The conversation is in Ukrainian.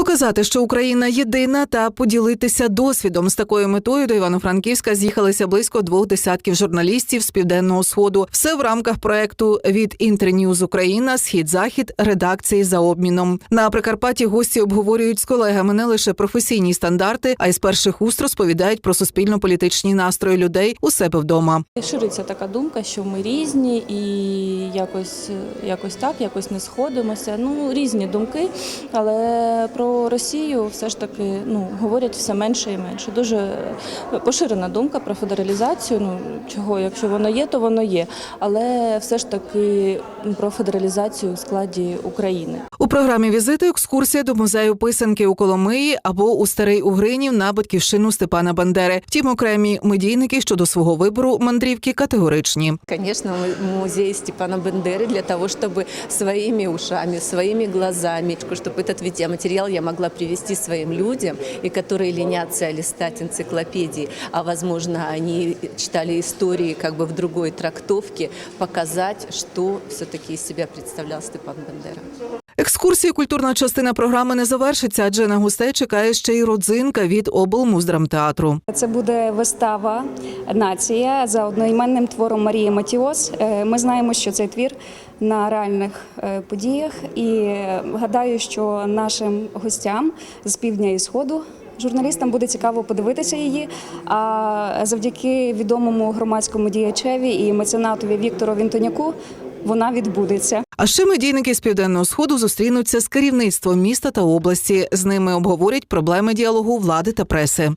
Показати, що Україна єдина, та поділитися досвідом з такою метою до Івано-Франківська з'їхалися близько двох десятків журналістів з південного сходу. Все в рамках проекту від Інтерньюз Україна Схід-Захід редакції за обміном. На Прикарпатті гості обговорюють з колегами не лише професійні стандарти, а й з перших уст розповідають про суспільно-політичні настрої людей у себе вдома. Шириться така думка, що ми різні і якось, якось так, якось не сходимося. Ну, різні думки, але про Росію все ж таки ну, говорять все менше і менше. Дуже поширена думка про федералізацію. Ну, чого, якщо воно є, то воно є. Але все ж таки про федералізацію в складі України. У програмі візиту екскурсія до музею писанки у Коломиї або у Старий Угринів на батьківщину Степана Бандери. Втім, окремі медійники щодо свого вибору мандрівки категоричні. Конечно, мы- музей Степана Бендеры для того, чтобы своими ушами, своими глазами, чтобы этот видеоматериал я могла привести своим людям, и которые ленятся листать энциклопедии, а возможно они читали истории как бы в другой трактовке, показать, что все-таки из себя представлял Степан Бендера. Екскурсії культурна частина програми не завершиться, адже на гостей чекає ще й родзинка від облмуздрамтеатру. Це буде вистава Нація за одноіменним твором Марії Матіос. Е, Ми знаємо, що цей твір на реальних е, подіях, і гадаю, що нашим гостям з півдня і сходу. Журналістам буде цікаво подивитися її. А завдяки відомому громадському діячеві і меценатові Віктору Вінтоняку вона відбудеться. А ще медійники з південного сходу зустрінуться з керівництвом міста та області. З ними обговорять проблеми діалогу влади та преси.